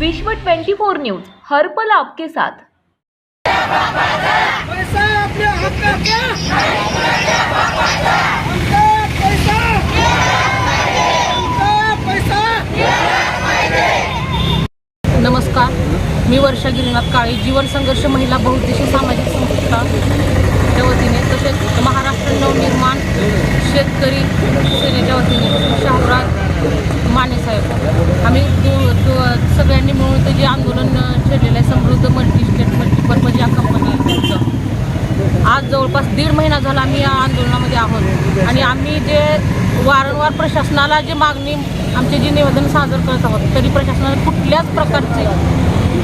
विश्व 24 न्यूज हर पल आपके साथ. पैसा नमस्कार. मी वर्षा गिरीनाथ काळे जीवन संघर्ष महिला बहुउद्देशीय सामाजिक संस्था च्या वतीने तसेच महाराष्ट्र नवनिर्माण शेतकरी सेनेच्या वतीने शाहराज मानेसाहेब आम्ही दो दो सगळ्यांनी मिळून ते जे आंदोलन छेडलेलं आहे समृद्ध मल्टी स्टेट मल्टीपर्पज या कंपनीचं आज जवळपास दीड महिना झाला आम्ही या आंदोलनामध्ये आहोत. आणि आम्ही जे वारंवार प्रशासनाला जे मागणी आमचे जे निवेदन सादर करत आहोत तरी प्रशासनाने कुठल्याच प्रकारचे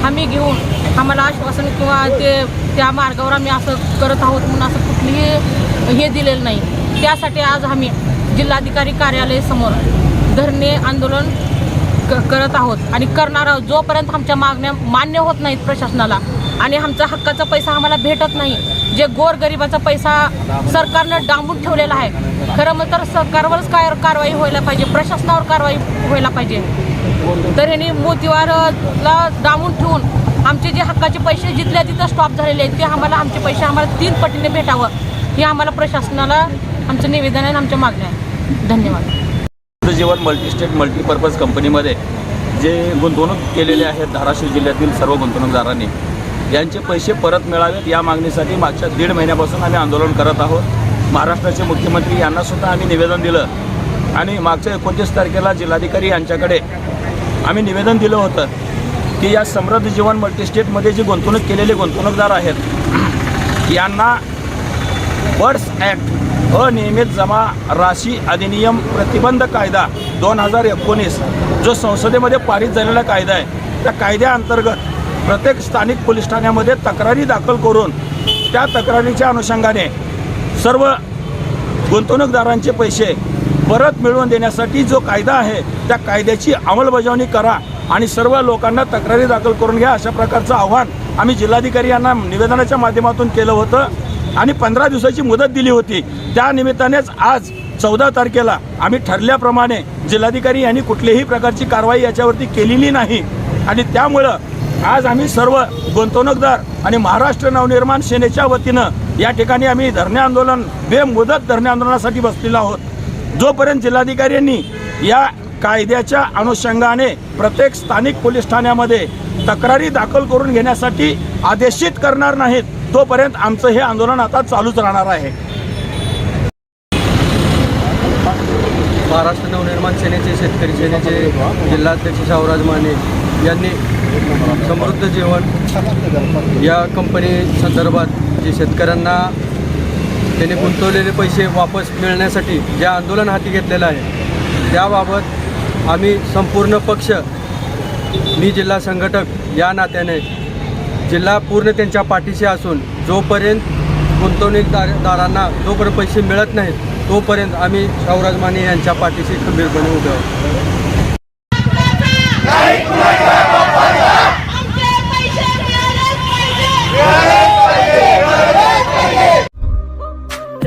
हमी घेऊन आम्हाला आश्वासन किंवा ते त्या मार्गावर आम्ही असं करत आहोत म्हणून असं कुठलीही हे दिलेलं नाही. त्यासाठी आज आम्ही जिल्हाधिकारी कार्यालयासमोर धरणे आंदोलन क करत आहोत. आणि करणार आहोत जोपर्यंत आमच्या मागण्या मान्य होत नाहीत प्रशासनाला आणि आमचा हक्काचा पैसा आम्हाला भेटत नाही जे गोरगरिबाचा पैसा सरकारनं डांबून ठेवलेला आहे खरं मग तर सरकारवरच काय कारवाई व्हायला पाहिजे प्रशासनावर कारवाई व्हायला पाहिजे. तर ह्यांनी मोतीवारला डांबून ठेवून आमचे जे हक्काचे पैसे जिथल्या तिथं स्टॉप झालेले आहेत ते आम्हाला आमचे पैसे आम्हाला तीन पटीने भेटावं हे आम्हाला प्रशासनाला आमचं निवेदन आहे आणि आमच्या मागण्या आहे धन्यवाद. जीवन मल्टीस्टेट मल्टीपर्पज कंपनीमध्ये जे गुंतवणूक केलेले आहेत धाराशिव जिल्ह्यातील सर्व गुंतवणूकदारांनी यांचे पैसे परत मिळावेत या मागणीसाठी मागच्या दीड महिन्यापासून आम्ही आंदोलन करत आहोत. महाराष्ट्राचे मुख्यमंत्री यांनासुद्धा आम्ही निवेदन दिलं. आणि मागच्या एकोणतीस तारखेला जिल्हाधिकारी यांच्याकडे आम्ही निवेदन दिलं होतं की या समृद्ध जीवन मल्टीस्टेटमध्ये जी गुंतवणूक केलेले गुंतवणूकदार आहेत यांना बर्ड्स ॲक्ट अनियमित जमा राशी अधिनियम प्रतिबंध कायदा दोन हजार एकोणीस जो संसदेमध्ये पारित झालेला कायदा आहे त्या कायद्याअंतर्गत प्रत्येक स्थानिक पोलीस ठाण्यामध्ये तक्रारी दाखल करून त्या तक्रारीच्या अनुषंगाने सर्व गुंतवणूकदारांचे पैसे परत मिळवून देण्यासाठी जो कायदा आहे त्या कायद्याची अंमलबजावणी करा आणि सर्व लोकांना तक्रारी दाखल करून घ्या अशा प्रकारचं आव्हान आम्ही जिल्हाधिकारी यांना निवेदनाच्या माध्यमातून केलं होतं आणि पंधरा दिवसाची मुदत दिली होती. त्या निमित्तानेच आज चौदा तारखेला आम्ही ठरल्याप्रमाणे जिल्हाधिकारी यांनी कुठल्याही प्रकारची कारवाई याच्यावरती केलेली नाही आणि त्यामुळं आज आम्ही सर्व गुंतवणूकदार आणि महाराष्ट्र नवनिर्माण सेनेच्या वतीनं या ठिकाणी आम्ही धरणे आंदोलन बेमुदत धरणे आंदोलनासाठी बसलेलो आहोत. जोपर्यंत जिल्हाधिकाऱ्यांनी या कायद्याच्या अनुषंगाने प्रत्येक स्थानिक पोलीस ठाण्यामध्ये तक्रारी दाखल करून घेण्यासाठी आदेशित करणार नाहीत तोपर्यंत आमचं हे आंदोलन आता चालूच राहणार आहे. महाराष्ट्र नवनिर्माण सेनेचे शेतकरी सेनेचे जिल्हाध्यक्ष शाहराज माने यांनी समृद्ध जेवण या कंपनी संदर्भात जे शेतकऱ्यांना त्यांनी गुंतवलेले पैसे वापस मिळण्यासाठी जे आंदोलन हाती घेतलेलं आहे त्याबाबत आम्ही संपूर्ण पक्ष मी जिल्हा संघटक या नात्याने जिल्हा पूर्ण त्यांच्या पाठीशी असून जोपर्यंत गुंतवणूकदारांना जोपर्यंत पैसे मिळत नाहीत तोपर्यंत आम्ही शाहूराज माने यांच्या पाठीशी खंबीरपणे उभे आहोत.